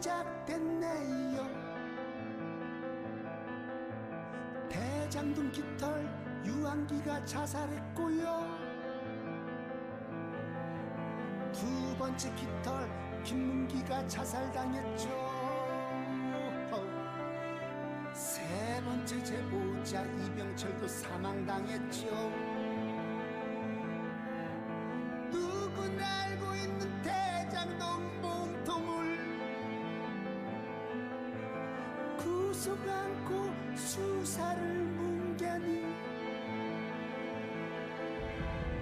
시작됐네요. 대장동 깃털 유한기가 자살했고요. 두 번째 깃털 김문기가 자살당했죠. 세 번째 제보자 이병철도 사망당했죠 수사를 뭉개니?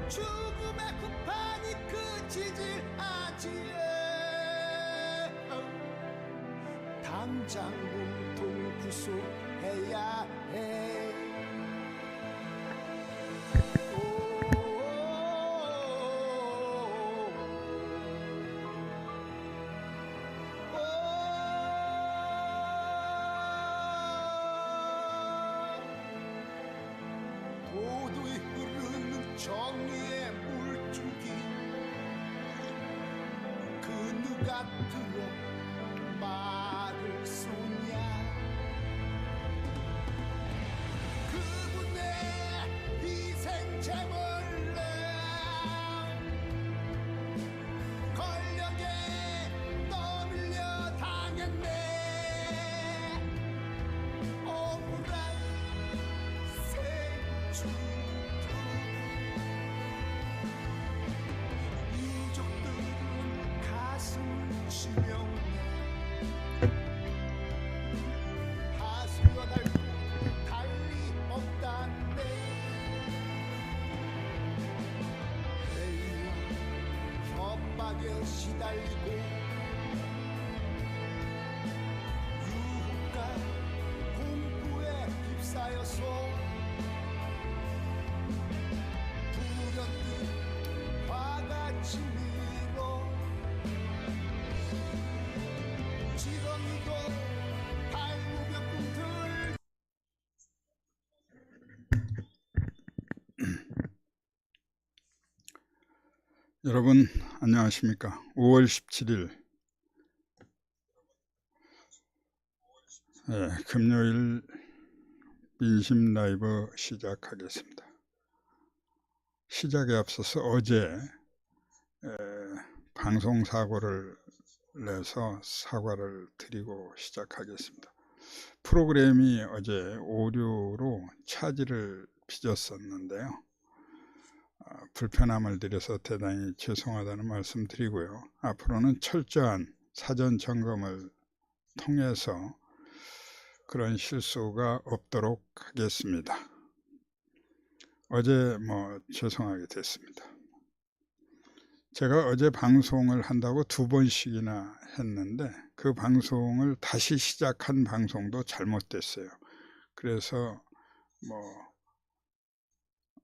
죽음의 구판이 그치질 않지에. 당장 몸통 구속해야 해 정의의 물줄기. 그 누가 들어 말을 쏘 여러분 안녕하십니까? 5월 17일. 예, 금요일 민심 라이브 시작하겠습니다. 시작에 앞서서 어제 에, 방송 사고를 내서 사과를 드리고 시작하겠습니다. 프로그램이 어제 오류로 차지를 빚었었는데요. 아, 불편함을 드려서 대단히 죄송하다는 말씀 드리고요. 앞으로는 철저한 사전 점검을 통해서 그런 실수가 없도록 하겠습니다. 어제 뭐 죄송하게 됐습니다. 제가 어제 방송을 한다고 두 번씩이나 했는데 그 방송을 다시 시작한 방송도 잘못됐어요. 그래서 뭐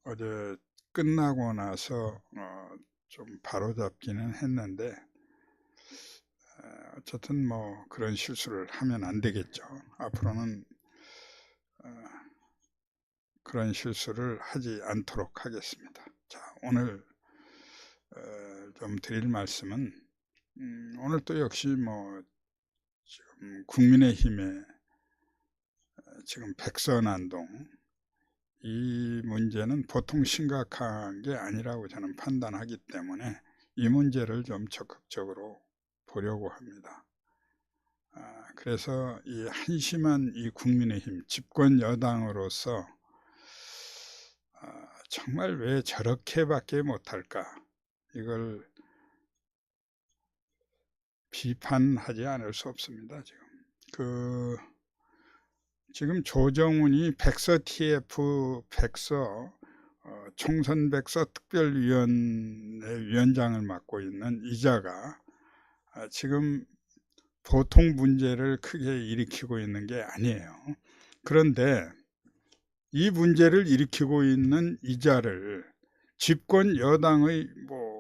어제 끝나고 나서 어, 좀 바로잡기는 했는데 어, 어쨌든 뭐 그런 실수를 하면 안 되겠죠. 앞으로는 어, 그런 실수를 하지 않도록 하겠습니다. 자 오늘 어, 좀 드릴 말씀은 음, 오늘 또 역시 뭐 지금 국민의힘의 어, 지금 백선안동 이 문제는 보통 심각한 게 아니라고 저는 판단하기 때문에 이 문제를 좀 적극적으로 보려고 합니다. 아, 그래서 이 한심한 이 국민의힘 집권 여당으로서 아, 정말 왜 저렇게밖에 못할까 이걸 비판하지 않을 수 없습니다. 지금 그 지금 조정훈이 백서 TF 백서 어, 총선 백서 특별위원회 위원장을 맡고 있는 이자가 아, 지금 보통 문제를 크게 일으키고 있는 게 아니에요. 그런데 이 문제를 일으키고 있는 이자를 집권 여당의 뭐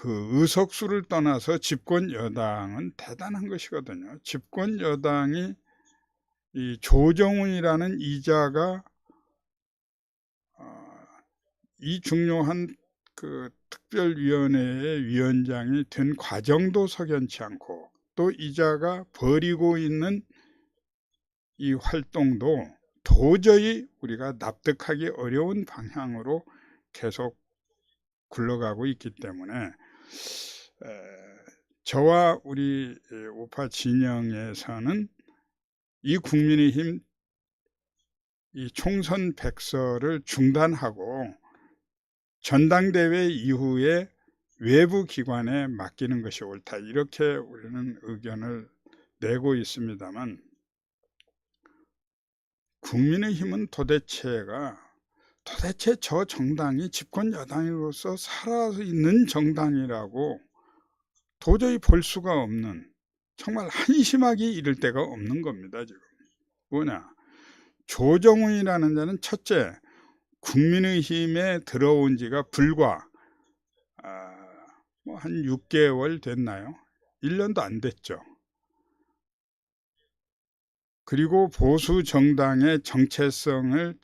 그 의석수를 떠나서 집권 여당은 대단한 것이거든요. 집권 여당이 이 조정훈이라는 이자가 어, 이 중요한 그 특별위원회의 위원장이 된 과정도 석연치 않고 또 이자가 벌이고 있는 이 활동도 도저히 우리가 납득하기 어려운 방향으로 계속 굴러가고 있기 때문에 에, 저와 우리 우파 진영에서는 이 국민의힘 이 총선 백서를 중단하고 전당대회 이후에 외부 기관에 맡기는 것이 옳다. 이렇게 우리는 의견을 내고 있습니다만 국민의힘은 도대체가 도대체 저 정당이 집권 여당으로서 살아있는 정당이라고 도저히 볼 수가 없는 정말 한심하기 이를 데가 없는 겁니다 지금 뭐냐 조정훈이라는 자는 첫째 국민의힘에 들어온 지가 불과 아, 뭐한 6개월 됐나요? 1년도 안 됐죠. 그리고 보수 정당의 정체성을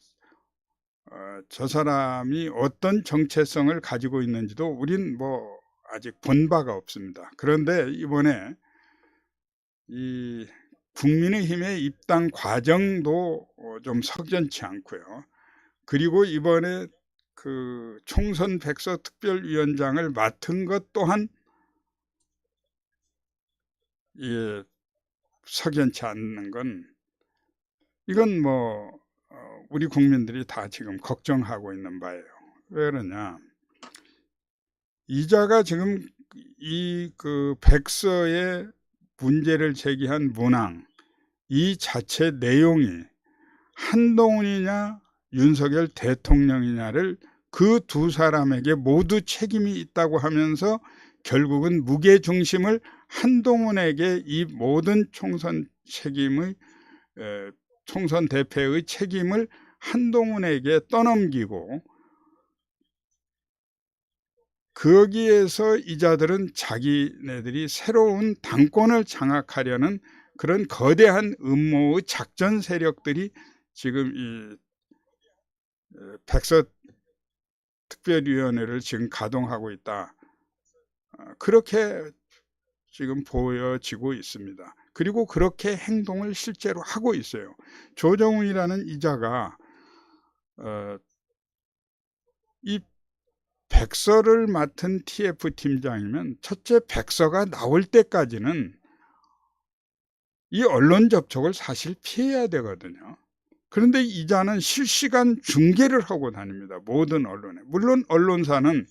어, 저 사람이 어떤 정체성을 가지고 있는지도 우린 뭐 아직 본 바가 없습니다. 그런데 이번에 이 국민의힘의 입당 과정도 어, 좀 석연치 않고요. 그리고 이번에 그 총선 백서 특별위원장을 맡은 것 또한 예, 석연치 않는 건 이건 뭐 어, 우리 국민들이 다 지금 걱정하고 있는 바예요. 왜 그러냐? 이자가 지금 이 그 백서에 문제를 제기한 문항. 이 자체 내용이 한동훈이냐 윤석열 대통령이냐를 그 두 사람에게 모두 책임이 있다고 하면서 결국은 무게 중심을 한동훈에게 이 모든 총선 책임의 에, 총선 대표의 책임을 한동훈에게 떠넘기고 거기에서 이자들은 자기네들이 새로운 당권을 장악하려는 그런 거대한 음모의 작전 세력들이 지금 이 백서 특별위원회를 지금 가동하고 있다. 어, 그렇게 지금 보여지고 있습니다. 그리고 그렇게 행동을 실제로 하고 있어요. 조정훈이라는 이자가 어, 이 백서를 맡은 TF 팀장이면 첫째 백서가 나올 때까지는 이 언론 접촉을 사실 피해야 되거든요. 그런데 이자는 실시간 중계를 하고 다닙니다. 모든 언론에. 물론 언론사는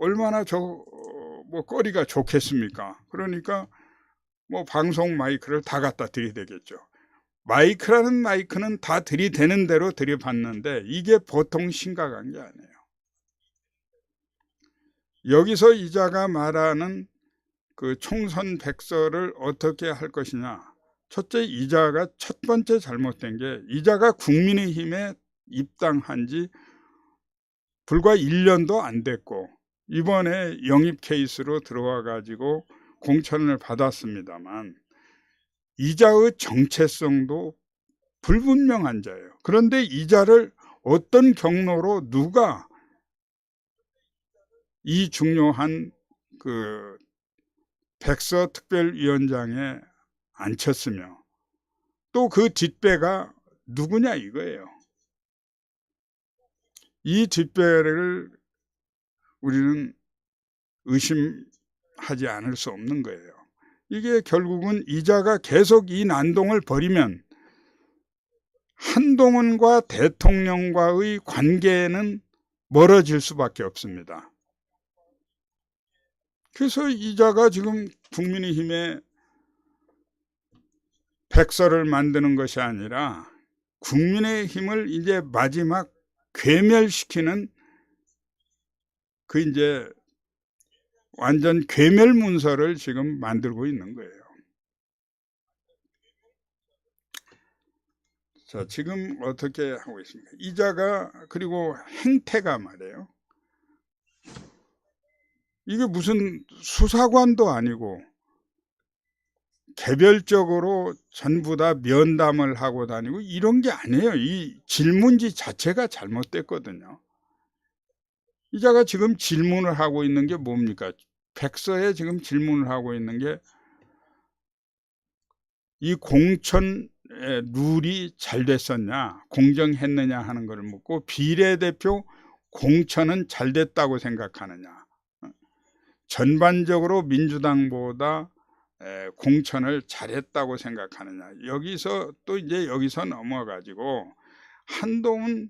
얼마나 저 뭐 거리가 좋겠습니까? 그러니까 뭐 방송 마이크를 다 갖다 들이대겠죠. 마이크라는 마이크는 다 들이대는 대로 들이받는데 이게 보통 심각한 게 아니에요. 여기서 이자가 말하는 그 총선 백서를 어떻게 할 것이냐. 첫째 이자가 첫 번째 잘못된 게 이자가 국민의힘에 입당한 지 불과 1년도 안 됐고 이번에 영입 케이스로 들어와 가지고 공천을 받았습니다만 이자의 정체성도 불분명한 자예요. 그런데 이자를 어떤 경로로 누가 이 중요한 그 백서 특별위원장에 앉혔으며 또 그 뒷배가 누구냐 이거예요. 이 뒷배를 우리는 의심하지 않을 수 없는 거예요. 이게 결국은 이자가 계속 이 난동을 벌이면 한동훈과 대통령과의 관계는 멀어질 수밖에 없습니다. 그래서 이자가 지금 국민의힘에 백서를 만드는 것이 아니라 국민의힘을 이제 마지막 괴멸시키는 그 이제 완전 괴멸 문서를 지금 만들고 있는 거예요. 자, 지금 어떻게 하고 있습니까? 이자가 그리고 행태가 말이에요. 이게 무슨 수사관도 아니고 개별적으로 전부 다 면담을 하고 다니고 이런 게 아니에요. 이 질문지 자체가 잘못됐거든요. 이자가 지금 질문을 하고 있는 게 뭡니까? 백서에 지금 질문을 하고 있는 게 이 공천의 룰이 잘 됐었냐, 공정했느냐 하는 것을 묻고 비례대표 공천은 잘 됐다고 생각하느냐. 전반적으로 민주당보다 에, 공천을 잘했다고 생각하느냐. 여기서 또 이제 여기서 넘어 가지고 한동훈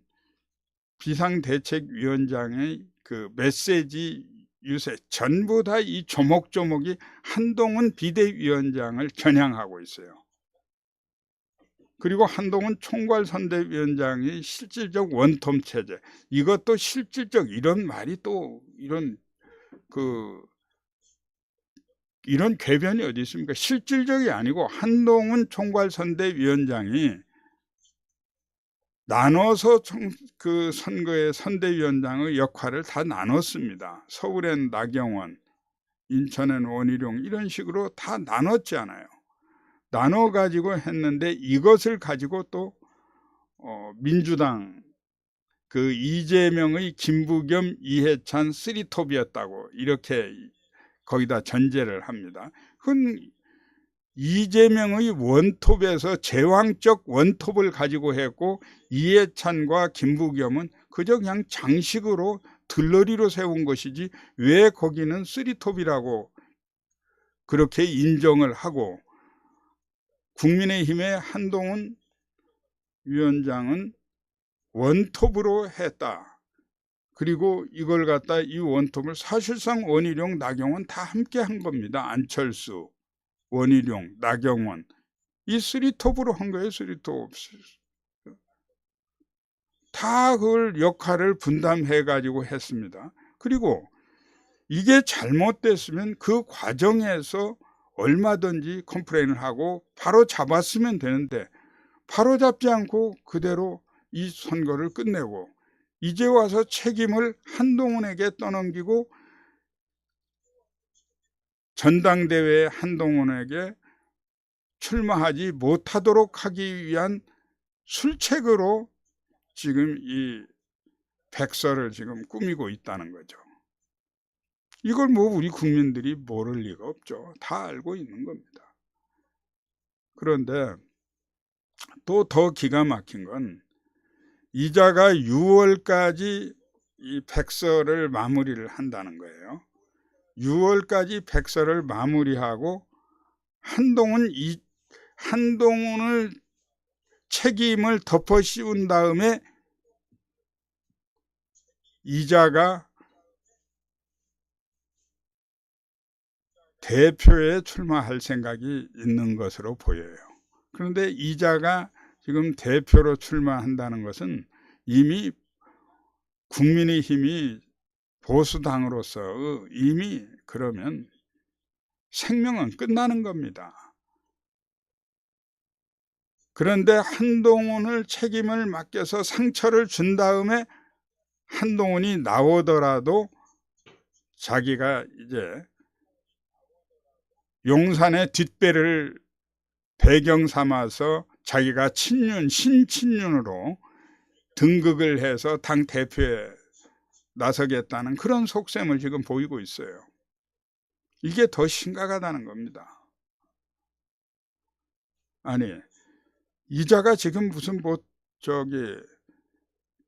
비상대책위원장의 그 메시지 유세 전부 다 이 조목조목이 한동훈 비대위원장을 겨냥하고 있어요. 그리고 한동훈 총괄선대위원장이 실질적 원톱 체제 이것도 실질적 이런 말이 또 이런 그 이런 궤변이 어디 있습니까? 실질적이 아니고 한동훈 총괄선대위원장이 나눠서 총, 그 선거의 선대위원장의 역할을 다 나눴습니다. 서울엔 나경원, 인천엔 원희룡 이런 식으로 다 나눴잖아요. 나눠 가지고 했는데 이것을 가지고 또 어, 민주당 그 이재명의 김부겸 이해찬 쓰리톱이었다고 이렇게 거기다 전제를 합니다. 그건 이재명의 원톱에서 제왕적 원톱을 가지고 했고 이해찬과 김부겸은 그저 그냥 장식으로 들러리로 세운 것이지 왜 거기는 쓰리톱이라고 그렇게 인정을 하고 국민의힘의 한동훈 위원장은 원톱으로 했다. 그리고 이걸 갖다 이 원톱을 사실상 원희룡, 나경원 다 함께 한 겁니다. 안철수, 원희룡, 나경원 이 쓰리톱으로 한 거예요. 쓰리톱. 다 그걸 역할을 분담해 가지고 했습니다. 그리고 이게 잘못됐으면 그 과정에서 얼마든지 컴플레인을 하고 바로 잡았으면 되는데 바로 잡지 않고 그대로 이 선거를 끝내고 이제 와서 책임을 한동훈에게 떠넘기고 전당대회 한동훈에게 출마하지 못하도록 하기 위한 술책으로 지금 이 백서를 지금 꾸미고 있다는 거죠. 이걸 뭐 우리 국민들이 모를 리가 없죠. 다 알고 있는 겁니다. 그런데 또 더 기가 막힌 건 이자가 6월까지 이 백서를 마무리를 한다는 거예요. 6월까지 백서를 마무리하고 한동훈 이 한동훈을 책임을 덮어 씌운 다음에 이자가 대표에 출마할 생각이 있는 것으로 보여요. 그런데 이자가 지금 대표로 출마한다는 것은 이미 국민의힘이 보수당으로서 이미 그러면 생명은 끝나는 겁니다. 그런데 한동훈을 책임을 맡겨서 상처를 준 다음에 한동훈이 나오더라도 자기가 이제 용산의 뒷배를 배경 삼아서 자기가 친윤, 신친윤으로 등극을 해서 당 대표에 나서겠다는 그런 속셈을 지금 보이고 있어요. 이게 더 심각하다는 겁니다. 아니, 이자가 지금 무슨 뭐, 저기,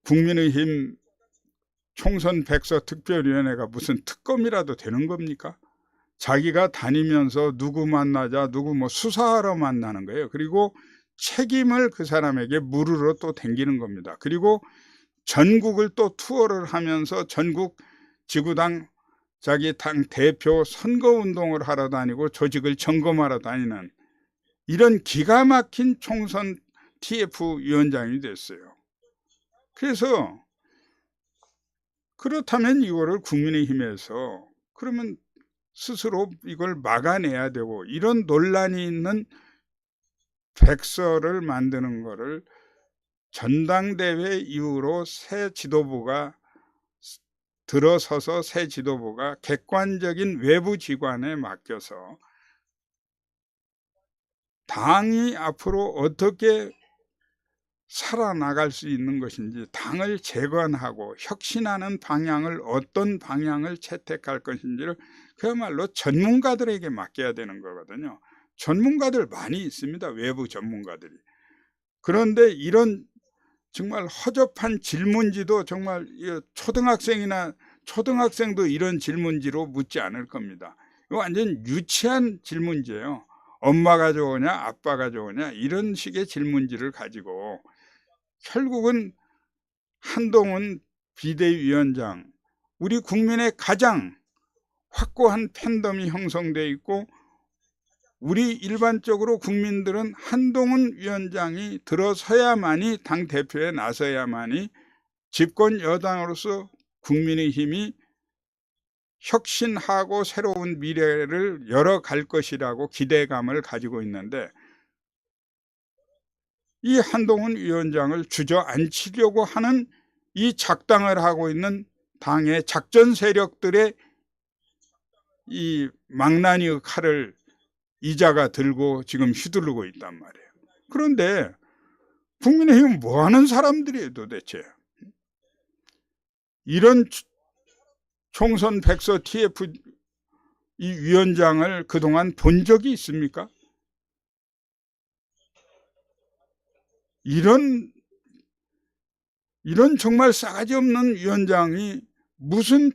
국민의힘 총선 백서 특별위원회가 무슨 특검이라도 되는 겁니까? 자기가 다니면서 누구 만나자, 누구 뭐 수사하러 만나는 거예요. 그리고 책임을 그 사람에게 물으러 또 댕기는 겁니다. 그리고 전국을 또 투어를 하면서 전국 지구당 자기 당 대표 선거운동을 하러 다니고 조직을 점검하러 다니는 이런 기가 막힌 총선 TF 위원장이 됐어요. 그래서 그렇다면 이거를 국민의힘에서 그러면 스스로 이걸 막아내야 되고 이런 논란이 있는 백서를 만드는 거를 전당대회 이후로 새 지도부가 들어서서 새 지도부가 객관적인 외부 기관에 맡겨서 당이 앞으로 어떻게 살아나갈 수 있는 것인지 당을 재건하고 혁신하는 방향을 어떤 방향을 채택할 것인지를 그야말로 전문가들에게 맡겨야 되는 거거든요. 전문가들 많이 있습니다. 외부 전문가들이. 그런데 이런 정말 허접한 질문지도 정말 이 초등학생이나 초등학생도 이런 질문지로 묻지 않을 겁니다. 완전 유치한 질문지예요. 엄마가 좋으냐 아빠가 좋으냐 이런 식의 질문지를 가지고 결국은 한동훈 비대위원장 우리 국민의 가장 확고한 팬덤이 형성돼 있고 우리 일반적으로 국민들은 한동훈 위원장이 들어서야만이 당 대표에 나서야만이 집권 여당으로서 국민의 힘이 혁신하고 새로운 미래를 열어갈 것이라고 기대감을 가지고 있는데 이 한동훈 위원장을 주저앉히려고 하는 이 작당을 하고 있는 당의 작전 세력들의 이 망나니의 칼을 이자가 들고 지금 휘두르고 있단 말이에요. 그런데 국민의힘은 뭐 하는 사람들이에요 도대체. 이런 총선 백서 TF 이 위원장을 그동안 본 적이 있습니까? 이런 이런 정말 싸가지 없는 위원장이 무슨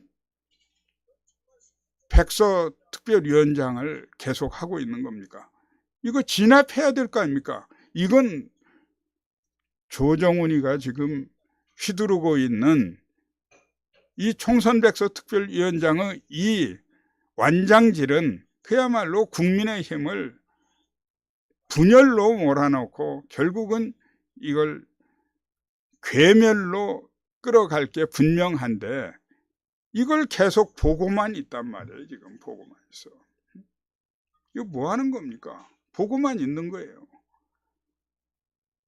백서 특별위원장을 계속 하고 있는 겁니까? 이거 진압해야 될 거 아닙니까? 이건 조정훈이가 지금 휘두르고 있는 이 총선 백서 특별위원장의 이 완장질은 그야말로 국민의 힘을 분열로 몰아넣고 결국은 이걸 괴멸로 끌어갈 게 분명한데 이걸 계속 보고만 있단 말이에요. 지금 보고만 있어. 이거 뭐 하는 겁니까? 보고만 있는 거예요.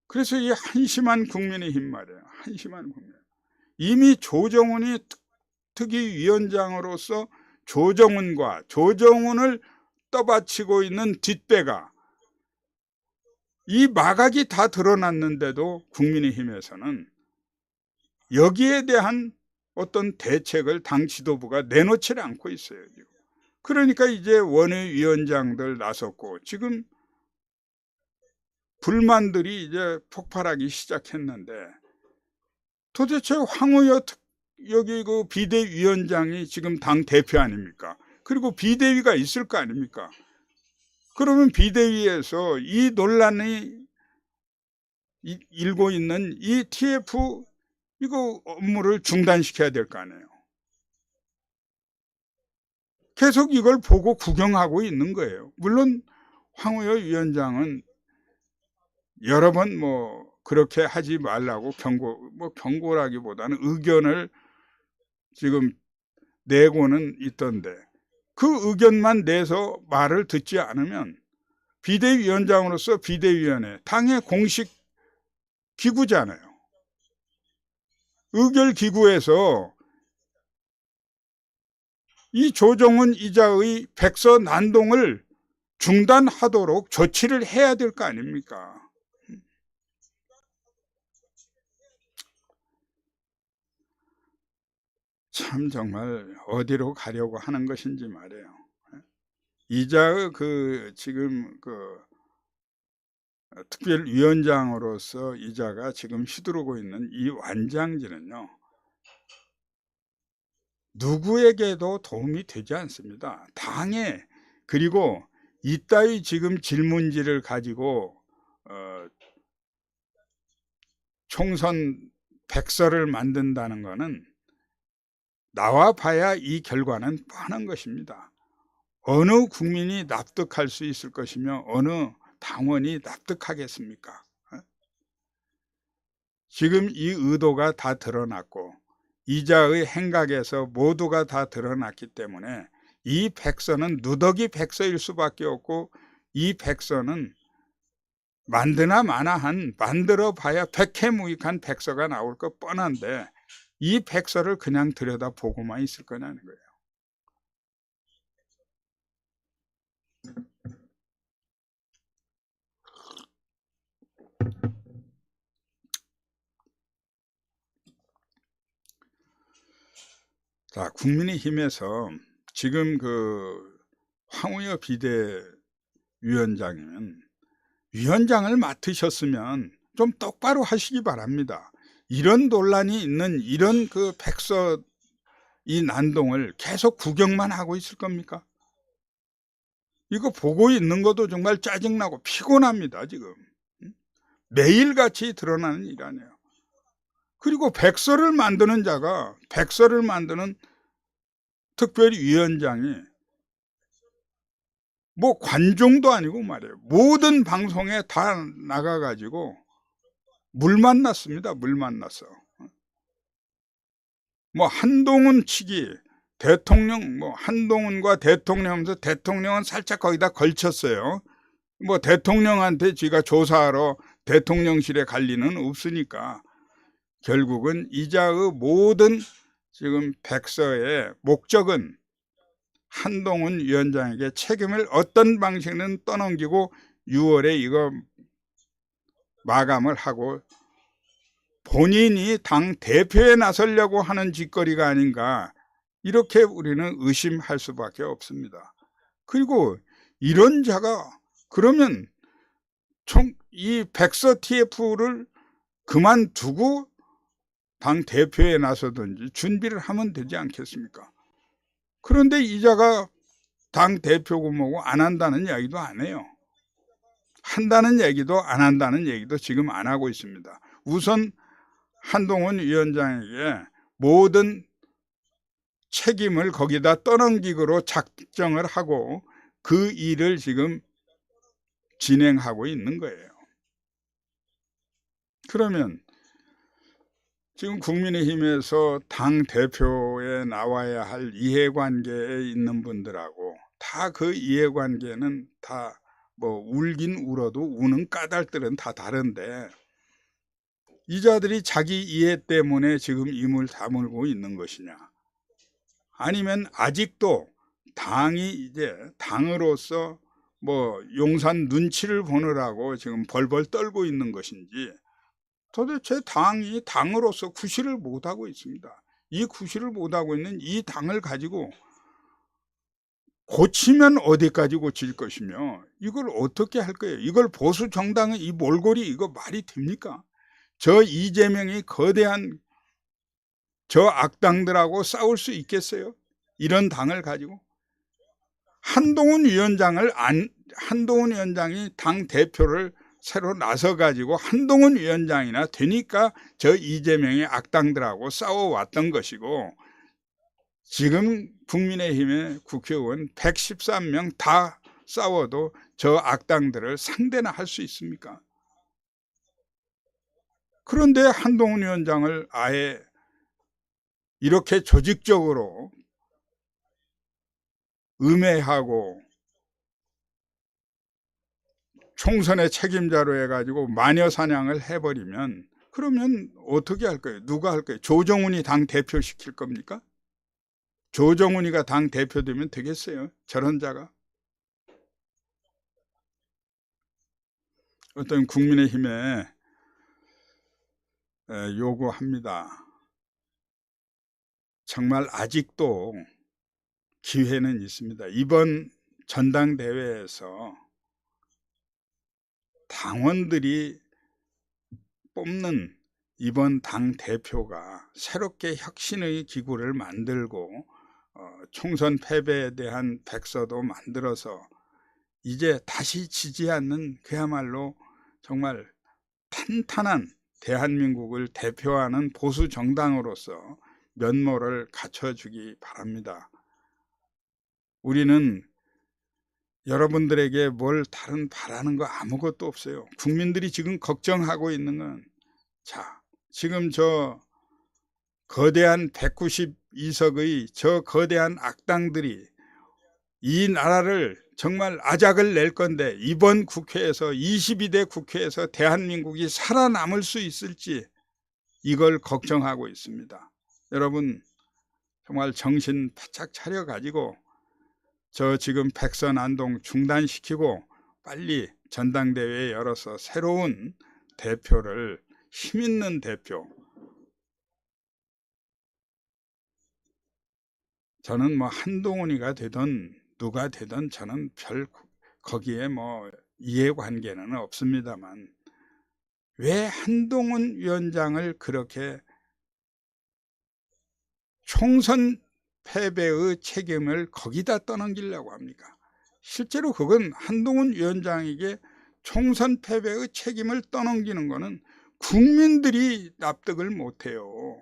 그래서 이 한심한 국민의힘 말이에요. 한심한 국민. 이미 조정훈이 특위위원장으로서 조정훈과 조정훈을 떠받치고 있는 뒷배가 이 마각이 다 드러났는데도 국민의힘에서는 여기에 대한 어떤 대책을 당 지도부가 내놓지 않고 있어요. 그러니까 이제 원외위원장들 나섰고 지금 불만들이 이제 폭발하기 시작했는데 도대체 황우여 여기 그 비대위원장이 지금 당 대표 아닙니까? 그리고 비대위가 있을 거 아닙니까? 그러면 비대위에서 이 논란이 일고 있는 이 TF 이거 업무를 중단시켜야 될 거 아니에요. 계속 이걸 보고 구경하고 있는 거예요. 물론 황우여 위원장은 여러 번 뭐 그렇게 하지 말라고 경고, 뭐 경고라기보다는 의견을 지금 내고는 있던데 그 의견만 내서 말을 듣지 않으면 비대위원장으로서 비대위원회 당의 공식 기구잖아요. 의결 기구에서 이 조정은 이자의 백서 난동을 중단하도록 조치를 해야 될 거 아닙니까? 참 정말 어디로 가려고 하는 것인지 말이에요. 이자의 그 지금 그 특별위원장으로서 이자가 지금 휘두르고 있는 이 완장지는요. 누구에게도 도움이 되지 않습니다. 당에 그리고 이따위 지금 질문지를 가지고 어, 총선 백서를 만든다는 것은 나와 봐야 이 결과는 뻔한 것입니다. 어느 국민이 납득할 수 있을 것이며 어느 당원이 납득하겠습니까? 어? 지금 이 의도가 다 드러났고 이자의 행각에서 모두가 다 드러났기 때문에 이 백서는 누더기 백서일 수밖에 없고 이 백서는 만드나 마나한 만들어 봐야 백해무익한 백서가 나올 것 뻔한데 이 백서를 그냥 들여다보고만 있을 거냐는 거예요. 자, 국민의힘에서 지금 그 황우여 비대위원장은 위원장을 맡으셨으면 좀 똑바로 하시기 바랍니다. 이런 논란이 있는 이런 그 백서 이 난동을 계속 구경만 하고 있을 겁니까? 이거 보고 있는 것도 정말 짜증나고 피곤합니다, 지금. 응? 매일같이 드러나는 일 아니에요. 그리고 백서를 만드는 자가 백서를 만드는 특별위원장이 뭐 관종도 아니고 말이에요. 모든 방송에 다 나가가지고 물 만났습니다. 물 만났어. 뭐 한동훈 측이 대통령 뭐 한동훈과 대통령 하면서 대통령은 살짝 거기다 걸쳤어요. 뭐 대통령한테 지가 조사하러 대통령실에 갈 리는 없으니까 결국은 이자의 모든 지금 백서의 목적은 한동훈 위원장에게 책임을 어떤 방식은 떠넘기고 6월에 이거 마감을 하고 본인이 당 대표에 나서려고 하는 짓거리가 아닌가 이렇게 우리는 의심할 수밖에 없습니다. 그리고 이런 자가 그러면 총 이 백서 TF를 그만두고 당 대표에 나서든지 준비를 하면 되지 않겠습니까? 그런데 이자가 당 대표고 뭐고 안 한다는 이야기도 안 해요. 한다는 얘기도 안 한다는 얘기도 지금 안 하고 있습니다. 우선 한동훈 위원장에게 모든 책임을 거기다 떠넘기기로 작정을 하고 그 일을 지금 진행하고 있는 거예요. 그러면 지금 국민의힘에서 당 대표에 나와야 할 이해관계에 있는 분들하고 다 그 이해관계는 다 뭐 울긴 울어도 우는 까닭들은 다 다른데 이자들이 자기 이해 때문에 지금 임을 다물고 있는 것이냐? 아니면 아직도 당이 이제 당으로서 뭐 용산 눈치를 보느라고 지금 벌벌 떨고 있는 것인지 도대체 당이 당으로서 구실을 못하고 있습니다. 이 구실을 못하고 있는 이 당을 가지고 고치면 어디까지 고칠 것이며 이걸 어떻게 할 거예요? 이걸 보수 정당의 이 몰골이 이거 말이 됩니까? 저 이재명이 거대한 저 악당들하고 싸울 수 있겠어요? 이런 당을 가지고 한동훈 위원장을 안 한동훈 위원장이 당 대표를 새로 나서 가지고 한동훈 위원장이나 되니까 저 이재명의 악당들하고 싸워왔던 것이고 지금 국민의힘의 국회의원 113명 다 싸워도 저 악당들을 상대나 할 수 있습니까? 그런데 한동훈 위원장을 아예 이렇게 조직적으로 음해하고 총선의 책임자로 해가지고 마녀 사냥을 해버리면 그러면 어떻게 할 거예요? 누가 할 거예요? 조정훈이 당 대표 시킬 겁니까? 조정훈이가 당 대표 되면 되겠어요? 저런 자가? 어떤 국민의힘에 요구합니다. 정말 아직도 기회는 있습니다. 이번 전당대회에서 당원들이 뽑는 이번 당 대표가 새롭게 혁신의 기구를 만들고 어, 총선 패배에 대한 백서도 만들어서 이제 다시 지지 않는 그야말로 정말 탄탄한 대한민국을 대표하는 보수 정당으로서 면모를 갖춰주기 바랍니다. 우리는 여러분들에게 뭘 다른 바라는 거 아무것도 없어요. 국민들이 지금 걱정하고 있는 건, 자, 지금 저 거대한 192석의 저 거대한 악당들이 이 나라를 정말 아작을 낼 건데 이번 국회에서 22대 국회에서 대한민국이 살아남을 수 있을지 이걸 걱정하고 있습니다. 여러분 정말 정신 바짝 차려 가지고 저 지금 백선 안동 중단시키고 빨리 전당대회 열어서 새로운 대표를 힘 있는 대표. 저는 뭐 한동훈이가 되든 누가 되든 저는 별 거기에 뭐 이해관계는 없습니다만 왜 한동훈 위원장을 그렇게 총선 패배의 책임을 거기다 떠넘기려고 합니까? 실제로 그건 한동훈 위원장에게 총선 패배의 책임을 떠넘기는 것은 국민들이 납득을 못해요.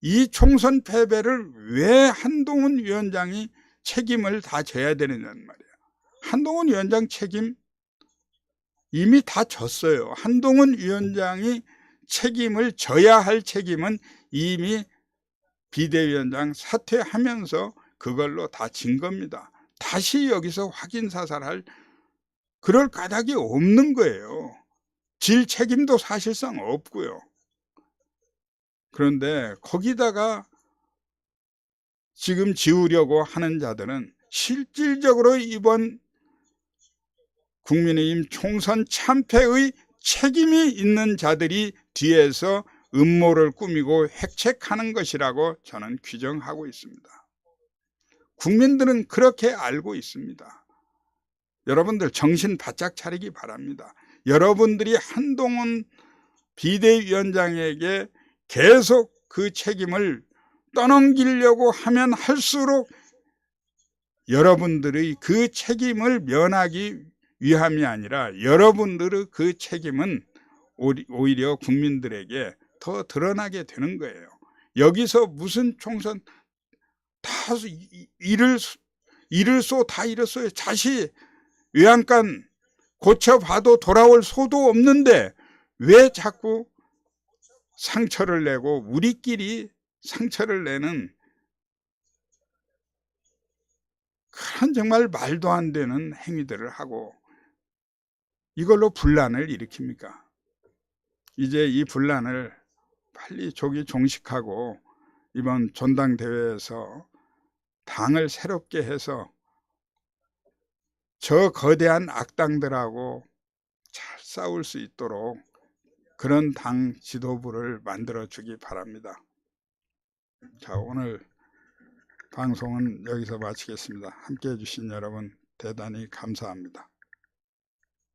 이 총선 패배를 왜 한동훈 위원장이 책임을 다 져야 되느냐는 말이에요. 한동훈 위원장 책임 이미 다 졌어요. 한동훈 위원장이 책임을 져야 할 책임은 이미 비대위원장 사퇴하면서 그걸로 다 진 겁니다. 다시 여기서 확인 사살할 그럴 까닭이 없는 거예요. 질 책임도 사실상 없고요. 그런데 거기다가 지금 지우려고 하는 자들은 실질적으로 이번 국민의힘 총선 참패의 책임이 있는 자들이 뒤에서 음모를 꾸미고 획책하는 것이라고 저는 규정하고 있습니다. 국민들은 그렇게 알고 있습니다. 여러분들 정신 바짝 차리기 바랍니다. 여러분들이 한동훈 비대위원장에게 계속 그 책임을 떠넘기려고 하면 할수록 여러분들의 그 책임을 면하기 위함이 아니라 여러분들의 그 책임은 오히려 국민들에게 더 드러나게 되는 거예요. 여기서 무슨 총선 다 일을 일을 쏘다 잃었어요. 자시 외양간 고쳐봐도 돌아올 소도 없는데 왜 자꾸 상처를 내고 우리끼리 상처를 내는 그런 정말 말도 안 되는 행위들을 하고 이걸로 분란을 일으킵니까? 이제 이 분란을 빨리 조기 종식하고 이번 전당대회에서 당을 새롭게 해서 저 거대한 악당들하고 잘 싸울 수 있도록 그런 당 지도부를 만들어 주기 바랍니다. 자, 오늘 방송은 여기서 마치겠습니다. 함께 해주신 여러분 대단히 감사합니다.